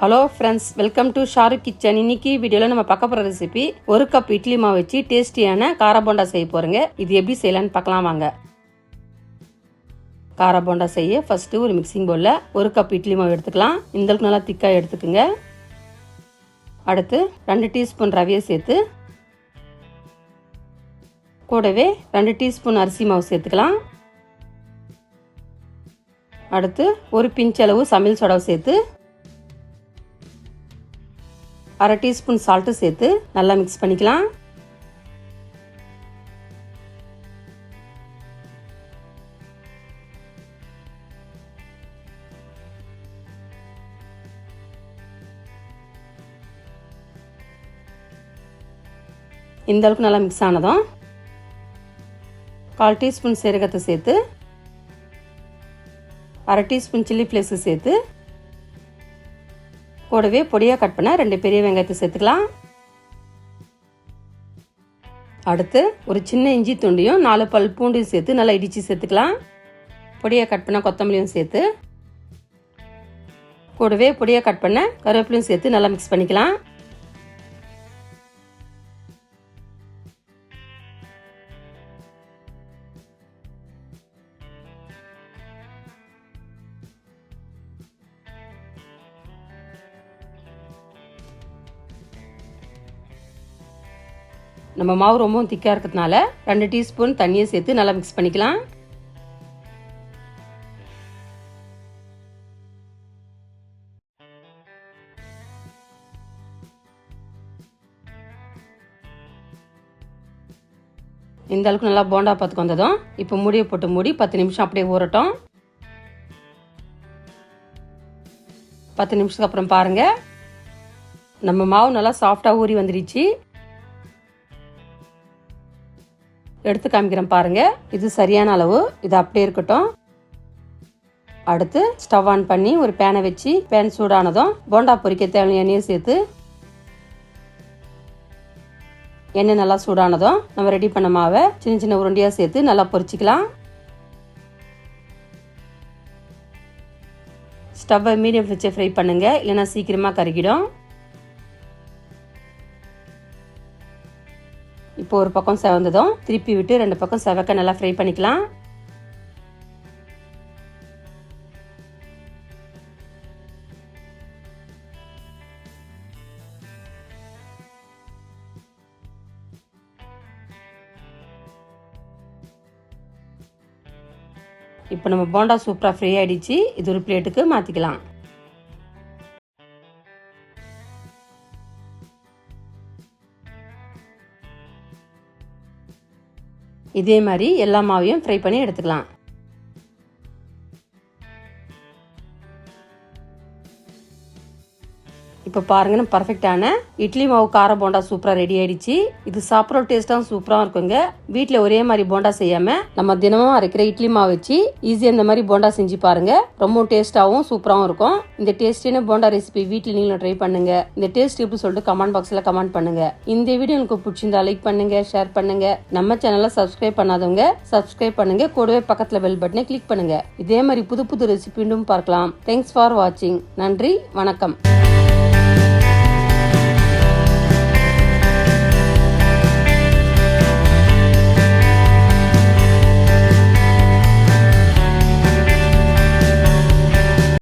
Hello friends welcome to Sharuk kitchen இன்னைக்கு வீடியோவில் நம்ம பார்க்க போகிற ரெசிபி ஒரு கப் இட்லி மாவு வச்சு டேஸ்டியான காரபோண்டா செய்ய போகிறோங்க இது எப்படி செய்யலான்னு பார்க்கலாம் வாங்க. காரபோண்டா செய்ய ஃபஸ்ட்டு ஒரு மிக்சிங் பவுலில் ஒரு கப் இட்லி மாவு எடுத்துக்கலாம். இந்தளவுக்கு நல்லா திக்காக எடுத்துக்குங்க. அடுத்து ரெண்டு டீஸ்பூன் ரவையை சேர்த்து கூடவே ரெண்டு டீஸ்பூன் அரிசி மாவு சேர்த்துக்கலாம். அடுத்து ஒரு பிஞ்ச் அளவு சமையல் சோடாவை சேர்த்து அரை டீஸ்பூன் சால்ட்டு சேர்த்து நல்லா மிக்ஸ் பண்ணிக்கலாம். இந்த அளவுக்கு நல்லா மிக்ஸ் ஆனதும் கால் டீஸ்பூன் சீரகத்தை சேர்த்து அரை டீஸ்பூன் சில்லி ஃப்ளேக்ஸு சேர்த்து கூடவே பொடியாக கட் பண்ண ரெண்டு பெரிய வெங்காயத்தை சேர்த்துக்கலாம். அடுத்து ஒரு சின்ன இஞ்சி துண்டியும் நாலு பல் பூண்டையும் சேர்த்து நல்லா இடித்து சேர்த்துக்கலாம். பொடியாக கட் பண்ண கொத்தமல்லியும் சேர்த்து. கூடவே பொடியாக கட் பண்ண கருவேப்பிலையும் சேர்த்து நல்லா மிக்ஸ் பண்ணிக்கலாம். நம்ம மாவு ரொம்பவும் திக்காக இருக்கிறதுனால ரெண்டு டீஸ்பூன் தண்ணியை சேர்த்து நல்லா மிக்ஸ் பண்ணிக்கலாம். இந்த அளவுக்கு நல்லா போண்டா பார்த்துக்கு வந்ததும் இப்போ மூடியை போட்டு மூடி பத்து நிமிஷம் அப்படியே ஊறட்டும். பத்து நிமிஷத்துக்கு அப்புறம் பாருங்கள் நம்ம மாவு நல்லா சாஃப்டாக ஊறி வந்துடுச்சு எடுத்து காமிக்கிறேன் பாருங்க. இது சரியான அளவு. இது அப்படியே இருக்கட்டும். அடுத்து ஸ்டவ் ஆன் பண்ணி ஒரு பேனை வச்சு பேன் சூடானதும் போண்டா பொரிக்க தேவையான எண்ணெயை சேர்த்து எண்ணெய் நல்லா சூடானதும் நம்ம ரெடி பண்ண மாவை சின்ன சின்ன உருண்டையாக சேர்த்து நல்லா பொரிச்சிக்கலாம். ஸ்டவ்வை மீடியம் வச்சு ஃப்ரை பண்ணுங்கள் இல்லைன்னா சீக்கிரமாக கருகிடும். இப்போ ஒரு பக்கம் செவந்ததும் திருப்பி விட்டு ரெண்டு பக்கம் செவக்க நல்லா ஃப்ரை பண்ணிக்கலாம். இப்போ நம்ம போண்டா சூப்பராக ஃப்ரீ ஆகிடுச்சு இது ஒரு பிளேட்டுக்கு மாற்றிக்கலாம் இதே மாதிரி எல்லா மாவையும் ஃப்ரை பண்ணி எடுத்துக்கலாம். இப்போ பாருங்க பர்ஃபெக்டான இட்லி மாவு கார போண்டா சூப்பராக ரெடி ஆயிடுச்சு. இது சாப்பிட்ற டேஸ்ட்டாகவும் சூப்பராக இருக்குங்க. வீட்டில் ஒரே மாதிரி போண்டா செய்யாமல் நம்ம தினமும் அரைக்கிற இட்லி மாவு வச்சு ஈஸியாக இந்த மாதிரி போண்டா செஞ்சு பாருங்க. ரொம்ப டேஸ்ட்டாகவும் சூப்பராகவும் இருக்கும். இந்த டேஸ்டியான போண்டா ரெசிபி வீட்டில் நீங்களும் ட்ரை பண்ணுங்க. இந்த டேஸ்ட் எப்படி சொல்லிட்டு கமெண்ட் பாக்ஸில் கமெண்ட் பண்ணுங்க. இந்த வீடியோ உங்களுக்கு பிடிச்சிருந்தா லைக் பண்ணுங்க ஷேர் பண்ணுங்க. நம்ம சேனலை சப்ஸ்கிரைப் பண்ணாதவங்க சப்ஸ்கிரைப் பண்ணுங்க. கூடவே பக்கத்தில் பெல் பட்டனை கிளிக் பண்ணுங்க. இதே மாதிரி புது புது ரெசிபி பார்க்கலாம். தேங்க்ஸ் ஃபார் வாட்சிங் நன்றி வணக்கம்.